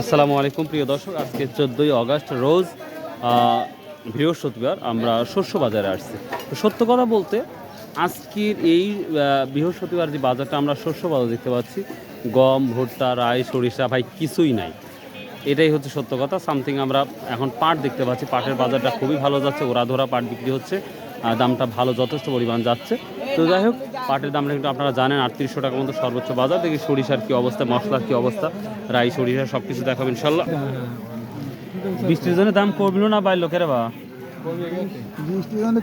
আসসালামু আলাইকুম, প্রিয় দর্শক। আজকে চোদ্দোই আগস্ট রোজ বৃহস্পতিবার আমরা শস্য বাজারে আসছি। তো সত্য কথা বলতে, আজকের এই বৃহস্পতিবার যে বাজারটা আমরা শস্য বাজার দেখতে পাচ্ছি, গম, ভুট্টা রাই সরিষা, ভাই, কিছুই নাই। এটাই হচ্ছে সত্য কথা। সামথিং আমরা এখন পাট দেখতে পাচ্ছি। পাটের বাজারটা খুবই ভালো যাচ্ছে, ওরা ধরা পাট বিক্রি হচ্ছে। দামটা ভালো যথেষ্ট পরিমাণ যাচ্ছে। তো যাই হোক পাটের দামটা কিন্তু আপনারা জানেন আটত্রিশশো টাকা মতো সর্বোচ্চ বাজার। দেখি সরিষার কী অবস্থা মশলার কী অবস্থা রাই সরিষা সব কিছু দেখাবো ইনশাল্লাহ। বৃষ্টির জন্য দাম কমলো না বাইর লোকের বা?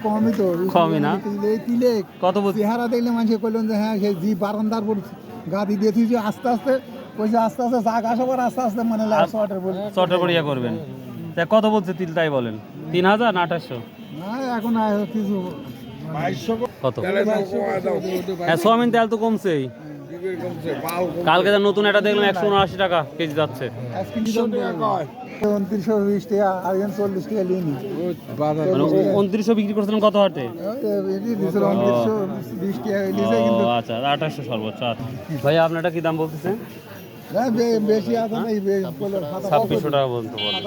কমই তো। কমই না? কত চেহারা দেখলে মানুষ যে হ্যাঁ সেই জি বারান্দার পর গাদি দিয়ে তুই আস্তে আস্তে কইছে আস্তে আস্তে জাগ আস্তে আস্তে মানে করবেন। কত বলছে তিল তাই বলেন? তিন হাজার না আঠাশশো? না এখন আর কিছু কত? হ্যাঁ সোয়াবিন তেল তো কমছেই। কালকে যা নতুন একটা দেখলাম একশো উনআশি টাকা কেজি যাচ্ছে। উনত্রিশশো মানে উনত্রিশশো বিক্রি করছিলেন কত হাটে? আচ্ছা আঠাশশো সর্বোচ্চ আচ্ছা। ভাইয়া আপনারটা কি দাম বলতেছেন? না, বে- বেশি আছে না এই বে- বলে সাতাশ- ছাব্বিশশো টাকা বলতে বলে।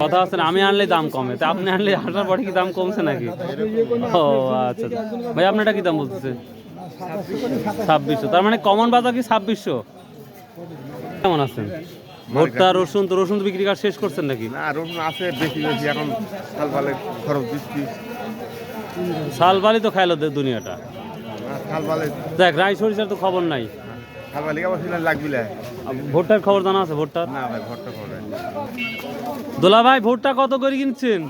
কথা হচ্ছে আমি আনলে দাম কমে। তা আপনি আনলে আসার পরে কি দাম কমছে নাকি? ও আচ্ছা ভাই আপনারটা কি দাম বলতেছে? ছাব্বিশশো। তার মানে কমন বাজার কি ছাব্বিশশো? কেমন আছেন? ভুট্টা রসুন তো রসুন তো বিক্রি কাজ শেষ করছেন নাকি? না রসুন আছে বেশি বেশি। এখন সাল খরচ দিচ্ছি। শাল বালি তো খাইলো দে- দুনিয়াটা। দেখ রাই সরিষার তো খবর নাই। সাল পালে কেমন ছিল লাগবি না আর খবর জানা আছে ভুট্টার? ভাই ভরটা করে দোলা ভাই ভুট্টা কত করে কিনছেন?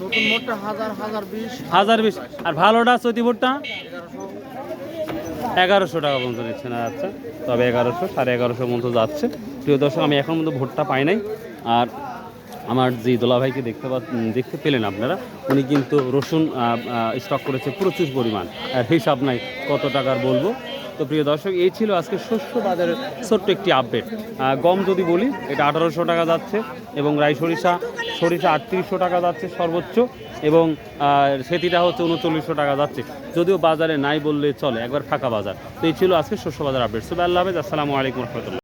নতুন মোটটা হাজার হাজার বিশ। হাজার বিশ। আর ভালোটা চৈতি ভুট্টা? এগারোশো টাকা পর্যন্ত নিচ্ছেন আচ্ছা তবে এগারোশো সাড়ে এগারোশো মতো যাচ্ছে। প্রিয় দর্শক আমি এখন মতো ভোটটা পাই নাই। আর আমার যে দোলা ভাইকে দেখতে পা দেখতে পেলেন আপনারা উনি কিন্তু রসুন স্টক করেছে প্রচুর পরিমাণ। আর হিসাব নাই কত টাকার বলব। তো প্রিয় দর্শক, এই ছিল আজকে শস্য বাজারের ছোট্ট একটি আপডেট গম যদি বলি, এটা আঠারোশো টাকা যাচ্ছে এবং রায় সরিষা সরিষা আটত্রিশশো টাকা যাচ্ছে সর্বোচ্চ এবং সেটিটা হচ্ছে উনচল্লিশশো টাকা যাচ্ছে। যদিও বাজারে নাই বললে চলে, একবার ফাঁকা বাজার। তো এই ছিল আজকে শস্য বাজার আপডেট সুবাহ আল্লাহ আসসালামু আলাইকুম রহমতুল্লাহ।